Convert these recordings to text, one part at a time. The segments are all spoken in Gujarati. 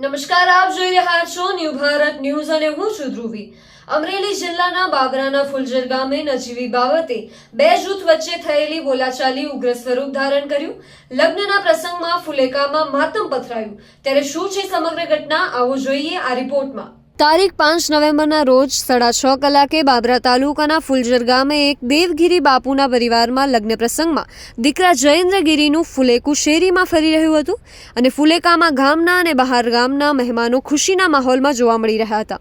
નમસ્કાર, આપ જોઈ રહ્યા છો ન્યૂ ભારત ન્યૂઝ અને હું છું ધ્રુવી. અમરેલી જિલ્લાના બાબરાના ફુલજર ગામે નજીવી બાબતે બે જૂથ વચ્ચે થયેલી બોલાચાલી ઉગ્ર સ્વરૂપ ધારણ કર્યું. લગ્નના પ્રસંગમાં ફુલેકામાં માતમ પથરાયું. ત્યારે શું છે સમગ્ર ઘટના આવો જોઈએ આ રિપોર્ટમાં. તારીખ પાંચ નવેમ્બરના રોજ સાડા છ કલાકે બાબરા તાલુકાના ફુલજર ગામે એક દેવગીરી બાપુના પરિવારમાં લગ્ન પ્રસંગમાં દીકરા જયેન્દ્રગીરીનું ફુલેકું શેરીમાં ફરી રહ્યું હતું અને ફુલેકામાં ગામના અને બહાર ગામના મહેમાનો ખુશીના માહોલમાં જોવા મળી રહ્યા હતા.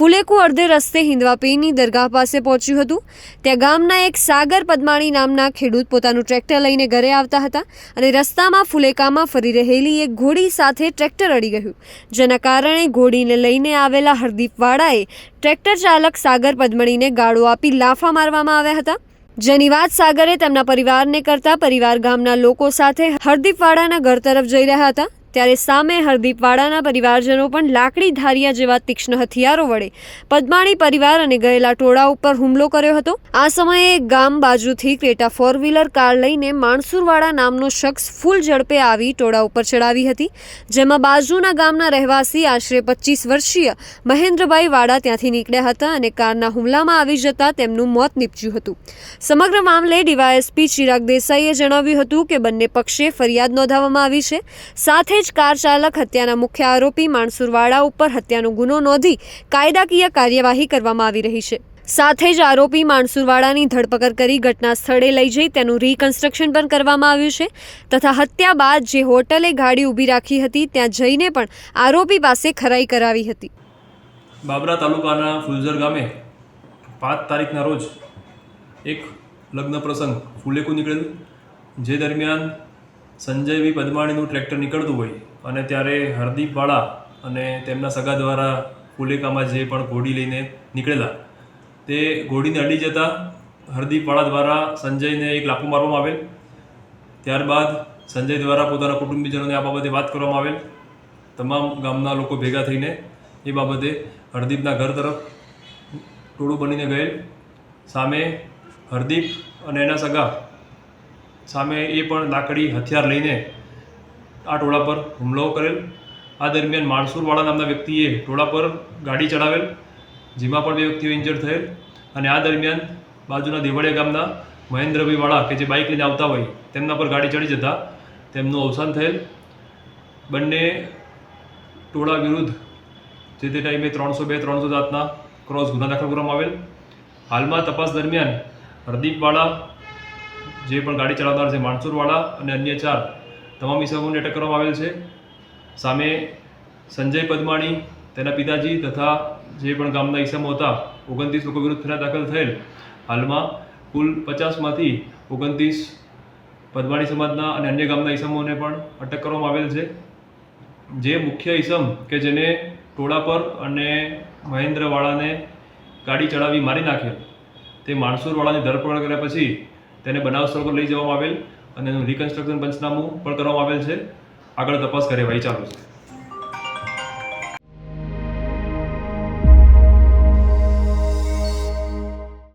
ફુલેકું અડધે રસ્તે હિંદવાપીરની દરગાહ પાસે પહોંચ્યું હતું. ત્યાં ગામના એક સાગર પદ્માણી નામના ખેડૂત પોતાનું ટ્રેક્ટર લઈને ઘરે આવતા હતા અને રસ્તામાં ફુલેકામાં ફરી રહેલી એક ઘોડી સાથે ટ્રેક્ટર અડી ગયું, જેના કારણે ઘોડીને લઈને આવેલા હરદીપવાળાએ ટ્રેક્ટર ચાલક સાગર પદ્મણીને ગાળો આપી લાફા મારવામાં આવ્યા હતા. જેની વાત સાગરે તેમના પરિવારને કરતા પરિવાર ગામના લોકો સાથે હરદીપવાડાના ઘર તરફ જઈ રહ્યા હતા. ત્યારે સામે હરદીપવાડાના પરિવારજનો પણ લાકડી ધારિયા જેવા તીક્ષ્ણ હથિયારો વડે પદ્માણી પરિવાર અને ગયેલા ટોળા ઉપર હુમલો કર્યો હતો. આ સમયે ગામ બાજુથી ક્રેટા ફોર વ્હીલર કાર લઈને માણસુરવાડા નામનો શખ્સ ફૂલ ઝડપે આવી ટોળા ઉપર ચડાવી હતી, જેમાં બાજુના ગામના રહેવાસી આશરે પચીસ વર્ષીય મહેન્દ્રભાઈ વાડા ત્યાંથી નીકળ્યા હતા અને કારના હુમલામાં આવી જતા તેમનું મોત નીપજ્યું હતું. સમગ્ર મામલે ડીવાયએસપી ચિરાગ દેસાઈએ જણાવ્યું હતું કે બંને પક્ષે ફરિયાદ નોંધાવવામાં આવી છે. સાથે જ કાર ચાલક હત્યાના મુખ્ય આરોપી માણસુરવાડા ઉપર હત્યાનો ગુનો નોંધી કાયદાકીય કાર્યવાહી કરવામાં આવી રહી છે. સાથે જ આરોપી માણસુરવાડાની ધરપકડ કરી ઘટના સ્થળે લઈ જઈ તેનું રિકન્સ્ટ્રક્શન પણ કરવામાં આવ્યું છે. તથા હત્યા બાદ જે હોટલે ગાડી ઊભી રાખી હતી, ત્યાં જઈને પણ આરોપી પાસે ખરાઈ કરાવી હતી. બાબરા તાલુકાના ફુલઝર ગામે પાંચ તારીખના રોજ એક લગ્ન પ્રસંગ ફુલેકું નીકળેલું. જે દરમિયાન સંજયભાઈ પદમાણીનું ટ્રેક્ટર નીકળતું હોય અને ત્યારે હરદીપવાળા અને તેમના સગા દ્વારા ફુલેકામાં જે પણ ઘોડી લઈને નીકળેલા, તે ઘોડીને અડી જતાં હરદીપવાળા દ્વારા સંજયને એક લાફો મારવામાં આવેલ. ત્યારબાદ સંજય દ્વારા પોતાના કુટુંબીજનોને આ બાબતે વાત કરવામાં આવેલ. તમામ ગામના લોકો ભેગા થઈને એ બાબતે હરદીપના ઘર તરફ ટોળું બનીને ગયેલ. સામે હરદીપ અને એના સગા સામે એ પણ લાકડી હથિયાર લઈને આ ટોળા પર હુમલો કરેલ. આ દરમિયાન માણસુરવાળા નામના વ્યક્તિએ ટોળા પર ગાડી ચડાવેલ, જેમાં પણ બે વ્યક્તિઓ ઇન્જર્ડ થયેલ અને આ દરમિયાન બાજુના દેવળિયા ગામના મહેન્દ્રભાઈવાળા કે જે બાઇક લઈને આવતા હોય, તેમના પર ગાડી ચડી જતા તેમનું અવસાન થયેલ. બંને ટોળા વિરુદ્ધ જે તે ટાઈમે ત્રણસો બે, ત્રણસો જાતના ક્રોસ ગુના દાખલ કરવામાં આવેલ. હાલમાં તપાસ દરમિયાન હરદીપવાળા જે પણ ગાડી ચલાવનાર છે માણસુરવાળા અને અન્ય ચાર, તમામ ઇસમોને અટક કરવામાં આવેલ છે. સામે સંજય પદમાણી, તેના પિતાજી તથા જે પણ ગામના ઇસમો હતા, ઓગણત્રીસ લોકો વિરુદ્ધ ફરિયાદ દાખલ થયેલ. હાલમાં કુલ પચાસમાંથી ઓગણત્રીસ પદમાણી સમાજના અને અન્ય ગામના ઇસમોને પણ અટક કરવામાં આવેલ છે. જે મુખ્ય ઇસમ કે જેને ટોળા પર અને મહેન્દ્રવાળાને ગાડી ચડાવી મારી નાખેલ, તે માણસુરવાળાની ધરપકડ કર્યા પછી તેને બનાવ સ્થળ પર લઈ જવામાં આવેલ અને એનું રિકન્સ્ટ્રક્શન પંચનામું પણ કરવામાં આવેલ છે. આગળ તપાસ કાર્યવાહી ચાલુ છે.